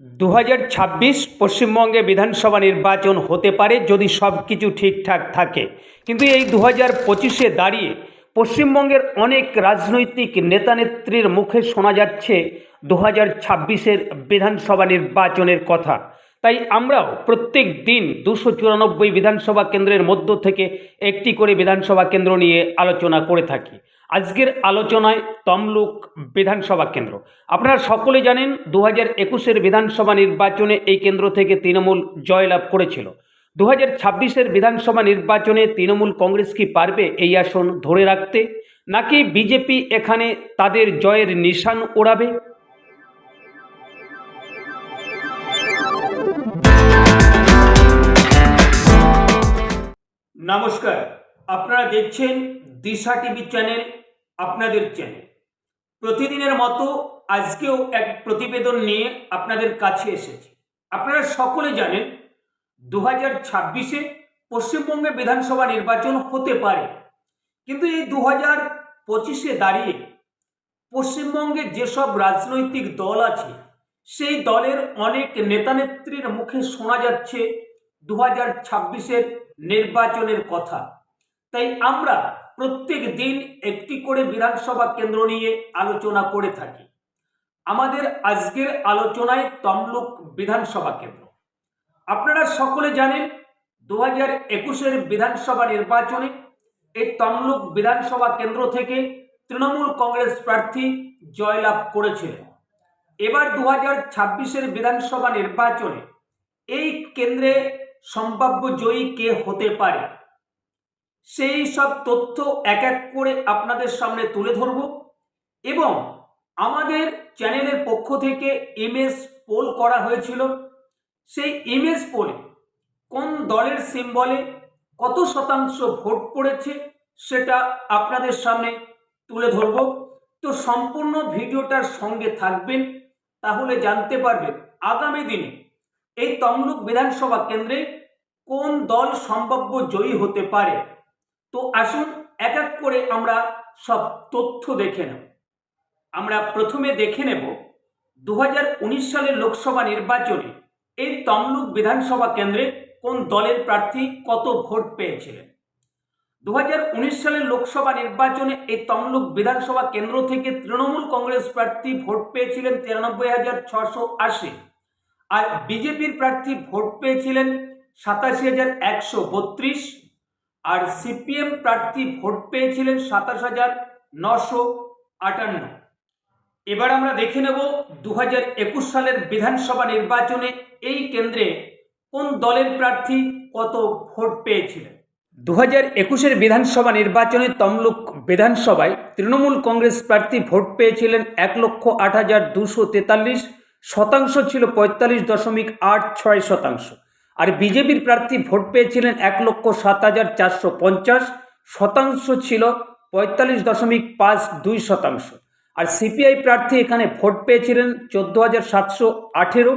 দু ছাব্বিশ পশ্চিমবঙ্গে বিধানসভা নির্বাচন হতে পারে যদি সব কিছু ঠিকঠাক থাকে। কিন্তু এই দু হাজার পঁচিশে দাঁড়িয়ে পশ্চিমবঙ্গের অনেক রাজনৈতিক নেতানেত্রীর মুখে শোনা যাচ্ছে দু হাজার ছাব্বিশের বিধানসভা নির্বাচনের কথা। তাই আমরাও প্রত্যেক দিন দুশো চুরানব্বই বিধানসভা কেন্দ্রের মধ্য থেকে একটি করে বিধানসভা কেন্দ্র নিয়ে আলোচনা করে থাকি। আজকের আলোচনায় তমলুক বিধানসভা কেন্দ্র। আপনারা সকলে জানেন দু হাজার একুশের বিধানসভা নির্বাচনে এই কেন্দ্র থেকে তৃণমূল জয়লাভ করেছিল। দু হাজার ছাব্বিশের বিধানসভা নির্বাচনে তৃণমূল কংগ্রেস কি পারবে এই আসন ধরে রাখতে? নাকি বিজেপি এখানে তাদের জয়ের নিশান ওড়াবে? নমস্কার। আপনারা দেখছেন দিশা টিভি চ্যানেল আপনাদের চ্যানেল। প্রতিদিনের মতো আজকেও এক প্রতিবেদন নিয়ে আপনাদের কাছে এসেছি। আপনারা সকলে জানেন দু হাজার ছাব্বিশে পশ্চিমবঙ্গে বিধানসভা নির্বাচন হতে পারে। কিন্তু এই দু হাজার পঁচিশে দাঁড়িয়ে পশ্চিমবঙ্গে যেসব রাজনৈতিক দল আছে, সেই দলের অনেক নেতানেত্রীর মুখে শোনা যাচ্ছে দু হাজার ছাব্বিশের নির্বাচনের কথা। তাই আমরা প্রত্যেক দিন একটি করে বিধানসভা কেন্দ্র নিয়ে আলোচনা করে থাকি। আমাদের আজকের আলোচনায় তমলুক বিধানসভা কেন্দ্র। আপনারা সকলে জানেন, দু হাজার একুশের বিধানসভা নির্বাচনে এই তমলুক বিধানসভা কেন্দ্র থেকে তৃণমূল কংগ্রেস প্রার্থী জয়লাভ করেছিলেন। এবার দু হাজার ছাব্বিশের বিধানসভা নির্বাচনে এই কেন্দ্রে সম্ভাব্য জয়ী কে হতে পারে? সেই সব তথ্য এক এক করে আপনাদের সামনে তুলে ধরব এবং আমাদের চ্যানেলের পক্ষ থেকে ইমেজ পোল করা হয়েছিল। সেই ইমেজ পোলে কোন দলের সিম্বলে কত শতাংশ ভোট পড়েছে সেটা আপনাদের সামনে তুলে ধরব। তো সম্পূর্ণ ভিডিওটার সঙ্গে থাকবেন, তাহলে জানতে পারবেন আগামী দিনে এই তমলুক বিধানসভা কেন্দ্রে কোন দল সম্ভাব্য জয়ী হতে পারে। তো আসুন এক এক করে আমরা সব তথ্য দেখে নেব। আমরা প্রথমে দেখে নেব দু হাজার উনিশ সালের লোকসভা নির্বাচনে এই তমলুক বিধানসভা কেন্দ্রে কোন দলের প্রার্থী কত ভোট পেয়েছিলেন? দু হাজার উনিশ সালের লোকসভা নির্বাচনে এই তমলুক বিধানসভা কেন্দ্র থেকে তৃণমূল কংগ্রেস প্রার্থী ভোট পেয়েছিলেন তিরানব্বই হাজার ছশো আশি, আর বিজেপির প্রার্থী ভোট পেয়েছিলেন সাতাশি হাজার একশো বত্রিশ আর সিপিএম প্রার্থী ভোট পেয়েছিলেন সাতাশ হাজার নশো আটান্ন। এবার আমরা দেখে নেব দু হাজার একুশ সালের বিধানসভা নির্বাচনে এই কেন্দ্রে কোন দলের প্রার্থী কত ভোট পেয়েছিলেন? দু হাজার একুশের বিধানসভা নির্বাচনে তমলুক বিধানসভায় তৃণমূল কংগ্রেস প্রার্থী ভোট পেয়েছিলেন এক লক্ষ আট হাজার দুশো তেতাল্লিশ, শতাংশ ছিল পঁয়তাল্লিশ দশমিক আট ছয় শতাংশ। আর বিজেপির প্রার্থী ভোট পেয়েছিলেন এক লক্ষ সাত হাজার চারশো পঞ্চাশ শতাংশ ছিল পঁয়তাল্লিশ দশমিক পাঁচ দুই শতাংশ। আর সিপিআই প্রার্থী এখানে ভোট পেয়েছিলেন চোদ্দ হাজার সাতশো আঠেরো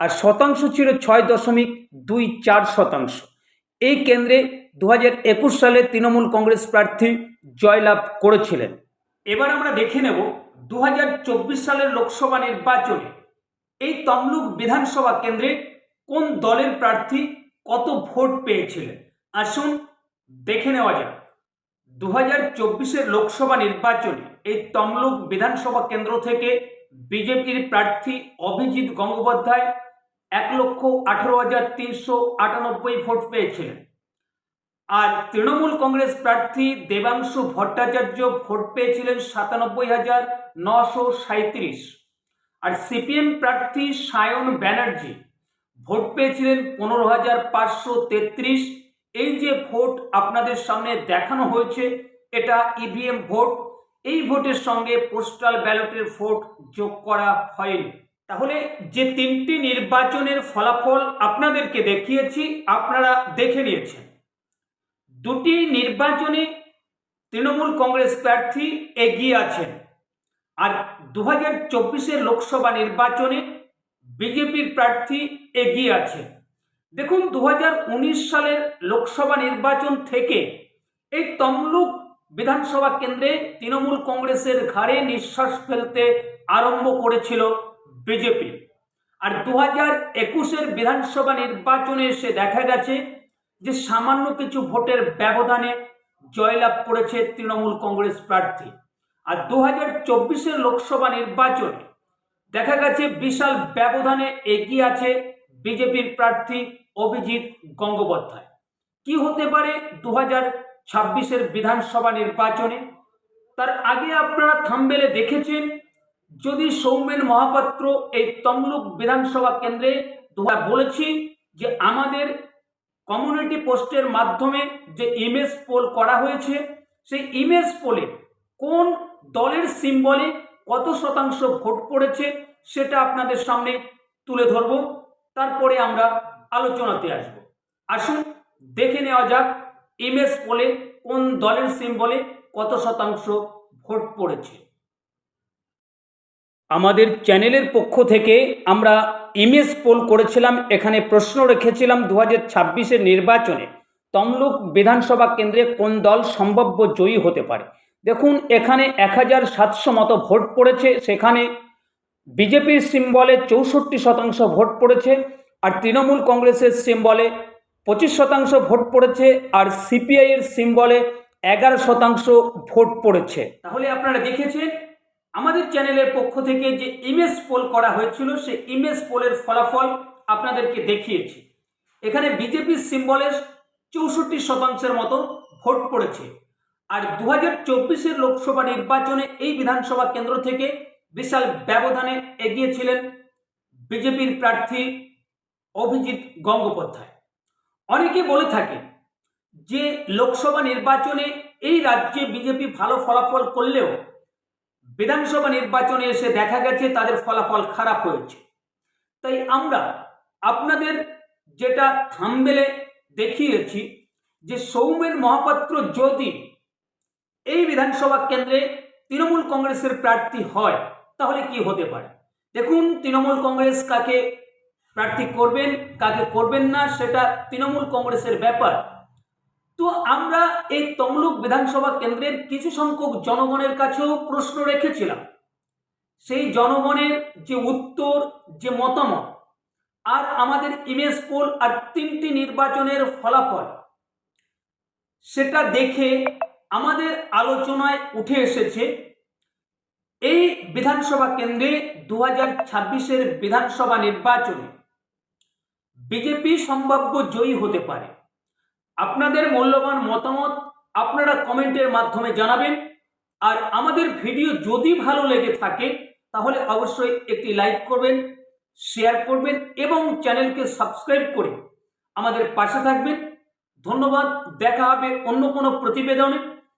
আর শতাংশ ছিল ছয় দশমিক দুই চার শতাংশ। এই কেন্দ্রে দু একুশ সালে তৃণমূল কংগ্রেস প্রার্থী জয়লাভ করেছিলেন। এবার আমরা দেখে নেব দু হাজার চব্বিশ সালের লোকসভা নির্বাচনে এই তমলুক বিধানসভা কেন্দ্রে কোন দলের প্রার্থী কত ভোট পেয়েছিলেন? আসুন দেখে নেওয়া যাক। দু হাজার চব্বিশের লোকসভা নির্বাচনে এই তমলুক বিধানসভা কেন্দ্র থেকে বিজেপির প্রার্থী অভিজিৎ গঙ্গোপাধ্যায় এক লক্ষ আঠারো হাজার তিনশো আটানব্বই ভোট পেয়েছিলেন। আর তৃণমূল কংগ্রেস প্রার্থী দেবাংশু ভট্টাচার্য ভোট পেয়েছিলেন সাতানব্বই হাজার নশো সাঁত্রিশ আর সিপিএম প্রার্থী সায়ন ব্যানার্জি ভোট পেয়েছিলেন পনেরো হাজার পাঁচশো তেত্রিশ। এই যে ভোট আপনাদের সামনে দেখানো হয়েছে, এটা ইভিএম ভোট। এই ভোটের সঙ্গে পোস্টাল ব্যালটের ভোট যোগ করা হয়নি। তাহলে যে তিনটি নির্বাচনের ফলাফল আপনাদেরকে দেখিয়েছি, আপনারা দেখে নিয়েছেন। দুটি নির্বাচনে তৃণমূল কংগ্রেস প্রার্থী এগিয়ে আছেন। আর দু হাজার চব্বিশের লোকসভা নির্বাচনে বিজেপির প্রার্থী এগিয়ে আছে। দেখুন দু হাজার উনিশ সালের লোকসভা নির্বাচন থেকে এই তমলুক বিধানসভা কেন্দ্রে তৃণমূল কংগ্রেসের ঘাড়ে নিঃশ্বাস ফেলতে আরম্ভ করেছিল বিজেপি। আর দু হাজার একুশের বিধানসভা নির্বাচনে এসে দেখা গেছে যে সামান্য কিছু ভোটের ব্যবধানে জয়লাভ করেছে তৃণমূল কংগ্রেস প্রার্থী। আর দু হাজার চব্বিশের লোকসভা নির্বাচনে দেখা গেছে বিশাল ব্যবধানে এগিয়ে আছে বিজেপির প্রার্থী অভিজিৎ গঙ্গোপাধ্যায়। কি হতে পারে দু হাজার ছাব্বিশের বিধানসভা নির্বাচনে? তার আগে আপনারা থাম্বেলে দেখেছেন, যদি সৌমেন মহাপাত্র এই তমলুক বিধানসভা কেন্দ্রে বলেছি যে আমাদের কমিউনিটি পোস্টের মাধ্যমে যে ইমেজ পোল করা হয়েছে, সেই ইমেজ পোলে কোন দলের সিম্বলে কত শতাংশ ভোট পড়েছে সেটা আপনাদের সামনে তুলে ধরব। তারপরে আমরা আলোচনাতে আসব। আসুন, দেখে নেওয়া যাক ইমেজ পোলে কোন দলের সিম্বলে কত শতাংশ ভোট পড়েছে। আমাদের চ্যানেলের পক্ষ থেকে আমরা ইমেজ পোল করেছিলাম, এখানে প্রশ্ন রেখেছিলাম দু হাজার ছাব্বিশের নির্বাচনে। তমলুক বিধানসভা কেন্দ্রে কোন দল সম্ভাব্য জয়ী হতে পারে? দেখুন, এখানে এক হাজার সাতশো মতো ভোট পড়েছে, সেখানে বিজেপির সিম্বলে চৌষট্টি শতাংশ ভোট পড়েছে, আর তৃণমূল কংগ্রেসের সিম্বলে পঁচিশ শতাংশ ভোট পড়েছে, আর সিপিআইয়ের সিম্বলে এগারো শতাংশ ভোট পড়েছে। তাহলে আপনারা দেখেছেন, আমাদের চ্যানেলের পক্ষ থেকে যে ইমেজ পোল করা হয়েছিল, সে ইমেজ পোলের ফলাফল আপনাদেরকে দেখিয়েছি। এখানে বিজেপির সিম্বলের চৌষট্টি শতাংশের মতো ভোট পড়েছে। আর দু হাজার চব্বিশের লোকসভা নির্বাচনে এই বিধানসভা কেন্দ্র থেকে বিশাল ব্যবধানে এগিয়েছিলেন বিজেপির প্রার্থী অভিজিৎ গঙ্গোপাধ্যায়। অনেকে বলে থাকে যে লোকসভা নির্বাচনে এই রাজ্যে বিজেপি ভালো ফলাফল করলেও বিধানসভা নির্বাচনে এসে দেখা গেছে তাদের ফলাফল খারাপ হয়েছে। তাই আমরা আপনাদের যেটা থামবেলে দেখিয়েছি যে সৌমেন মহাপাত্র যদি এই বিধানসভা কেন্দ্রে তৃণমূল কংগ্রেসের প্রার্থী হয়, তাহলে কি হতে পারে? দেখুন, তৃণমূল কংগ্রেস কাকে প্রার্থী করবেন, কাকে করবেন না, সেটা তৃণমূল কংগ্রেসের ব্যাপার। তো আমরা এই তমলুক বিধানসভা কেন্দ্রের কিছু সংখ্যক জনগণের কাছেও প্রশ্ন রেখেছিলাম। সেই জনগণের যে উত্তর, যে মতামত, আর আমাদের ইমেজ পোল আর তিনটি নির্বাচনের ফলাফল, সেটা দেখে আমাদের আলোচনায় উঠে এসেছে, এই বিধানসভা কেন্দ্রে দু হাজার ছাব্বিশের বিধানসভা নির্বাচনে বিজেপি সম্ভাব্য জয়ী হতে পারে। আপনাদের মূল্যবান মতামত আপনারা কমেন্টের মাধ্যমে জানাবেন। আর আমাদের ভিডিও যদি ভালো লেগে থাকে, তাহলে অবশ্যই একটি লাইক করবেন, শেয়ার করবেন এবং চ্যানেলকে সাবস্ক্রাইব করে আমাদের পাশে থাকবেন। ধন্যবাদ, দেখা হবে অন্য কোনো প্রতিবেদনে।